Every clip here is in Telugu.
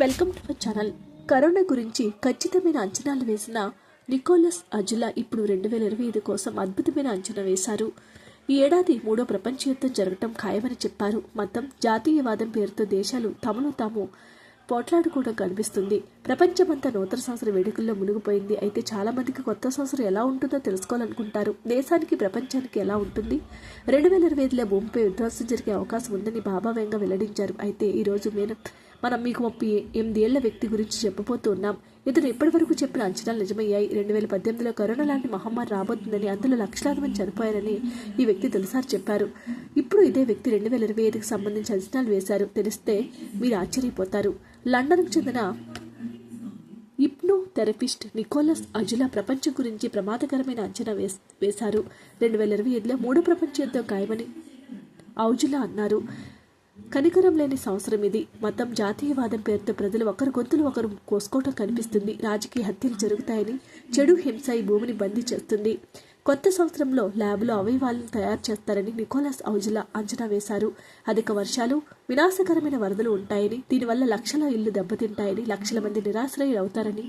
Welcome to our channel. Corona గురించి ఖచ్చితమైన అంచనాలు వేసిన నికోలస్ అజులా ఇప్పుడు రెండు వేల ఇరవై ఐదు కోసం అద్భుతమైన అంచనా వేశారు. ఈ ఏడాది మూడో ప్రపంచ యుద్ధం జరగటం ఖాయమని చెప్పారు. మతం జాతీయవాదం పేరుతో దేశాలు తమను తాము పోట్లాడుకోవడం కనిపిస్తుంది. ప్రపంచమంతా నూతన సంవత్సర వేడుకల్లో మునిగిపోయింది. అయితే చాలా మందికి కొత్త సంవత్సరం ఎలా ఉంటుందో తెలుసుకోవాలనుకుంటారు. దేశానికి ప్రపంచానికి ఎలా ఉంటుంది? రెండు వేల ఇరవై ఐదులో భూమిపై విధ్వంసం జరిగే అవకాశం ఉందని బాబా వెల్లడించారు. అయితే ఈ రోజు మేము మనం మీకు ముప్పై ఎనిమిదేళ్ళ వ్యక్తి గురించి చెప్పబోతూ ఉన్నాం. ఇతను ఇప్పటివరకు చెప్పిన అంచనాలు నిజమయ్యాయి. రెండు వేల పద్దెనిమిదిలో కరోనా లాంటి మహమ్మారి రాబోతుందని అందులో లక్షలాది మంది చనిపోయారని ఈ వ్యక్తి తొలిసారి చెప్పారు. ఇప్పుడు ఇదే వ్యక్తి రెండు వేల ఇరవై ఐదుకి సంబంధించి అంచనాలు వేశారు. తెలిస్తే మీరు ఆశ్చర్యపోతారు. లండన్కు చెందిన థెరపిస్ట్ నికోలస్ అజులా ప్రపంచం గురించి ప్రమాదకరమైన అంచనా వేస్ వేశారు. రెండు వేల ఇరవై ఐదులో మూడో ప్రపంచ యుద్ధం ఖాయమని ఔజులా అన్నారు. కనికరం లేని సంవత్సరం ఇది. మతం జాతీయవాదం పేరుతో ప్రజలు ఒకరి గొంతులు ఒకరు కోసుకోవటం కనిపిస్తుంది. రాజకీయ హత్యలు జరుగుతాయని చెడు హింస ఈ భూమిని బందీ చేస్తుంది. కొత్త సంవత్సరంలో ల్యాబ్లో అవయవాలను తయారు చేస్తారని నికోలస్ ఔజులా అంచనా వేశారు. అధిక వర్షాలు వినాశకరమైన వరదలు ఉంటాయని దీనివల్ల లక్షల ఇళ్ళు దెబ్బతింటాయని లక్షల మంది నిరాశ్రయులు అవుతారని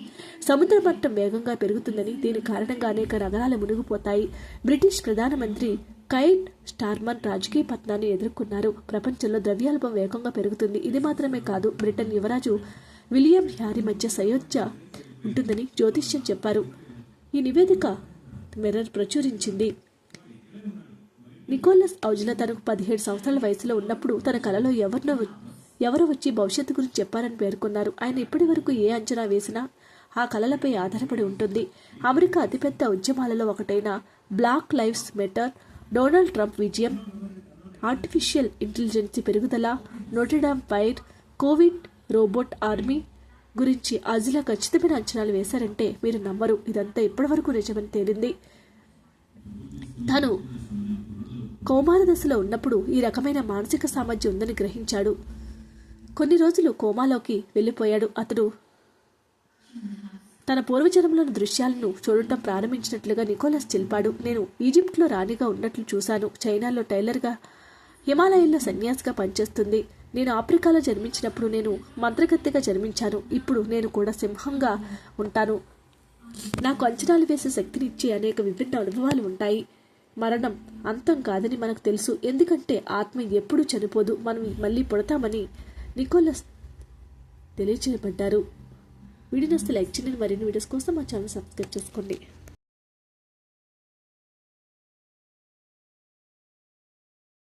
సముద్ర మట్టం వేగంగా పెరుగుతుందని దీని కారణంగా అనేక నగరాలు మునిగిపోతాయి. బ్రిటిష్ ప్రధానమంత్రి కైట్ స్టార్మన్ రాజకీయ పత్నాన్ని ఎదుర్కొన్నారు. ప్రపంచంలో ద్రవ్యాల్పం వేగంగా పెరుగుతుంది. ఇది మాత్రమే కాదు బ్రిటన్ యువరాజు విలియం హ్యారీ మధ్య సయోధ్య ఉంటుందని జ్యోతిష్యం చెప్పారు. ఈ నివేదిక మిర్రర్ ప్రచురించింది. నికోలస్ ఔజుల తనకు పదిహేడు సంవత్సరాల వయసులో ఉన్నప్పుడు తన కలలో ఎవరినో ఎవరు వచ్చి భవిష్యత్తు గురించి చెప్పారని పేర్కొన్నారు. ఆయన ఇప్పటి వరకు ఏ అంచనా వేసినా ఆ కళలపై ఆధారపడి ఉంటుంది. అమెరికా అతిపెద్ద ఉద్యమాలలో ఒకటైన Black Lives Matter Donald Trump విజయం ఆర్టిఫిషియల్ ఇంటెలిజెన్స్ పెరుగుదల Notre Dame fire Covid robot army గురించి అజిలా ఖచ్చితమైన అంచనాలు వేశారంటే మీరు నమ్మరు. ఇదంతా ఇప్పటివరకు నిజమని తేలింది. తను కోమార దశలో ఉన్నప్పుడు ఈ రకమైన మానసిక సామర్థ్యం ఉందని గ్రహించాడు. కొన్ని రోజులు కోమాలోకి వెళ్ళిపోయాడు. అతడు తన పూర్వజన్మలోని దృశ్యాలను చూడటం ప్రారంభించినట్లుగా నికోలస్ తెలిపాడు. నేను ఈజిప్ట్లో రాణిగా ఉన్నట్లు చూశాను. చైనాలో టైలర్గా హిమాలయాల్లో సన్యాసిగా పనిచేస్తుంది. నేను ఆఫ్రికాలో జన్మించినప్పుడు నేను మంత్రగత్తెగా జన్మించాను. ఇప్పుడు నేను కూడా సింహంగా ఉంటాను. నాకు అంచనాలు వేసే శక్తినిచ్చే అనేక విభిన్న అనుభవాలు ఉంటాయి. మరణం అంతం కాదని మనకు తెలుసు. ఎందుకంటే ఆత్మ ఎప్పుడూ చనిపోదు. మనం మళ్ళీ పుడతామని నికోలస్ తెలియచేయబడ్డారు. వీడియోస్ లైక్ చేయండి. మరిన్ని వీడియోస్ కోసం మా ఛానల్ సబ్స్క్రైబ్ చేసుకోండి.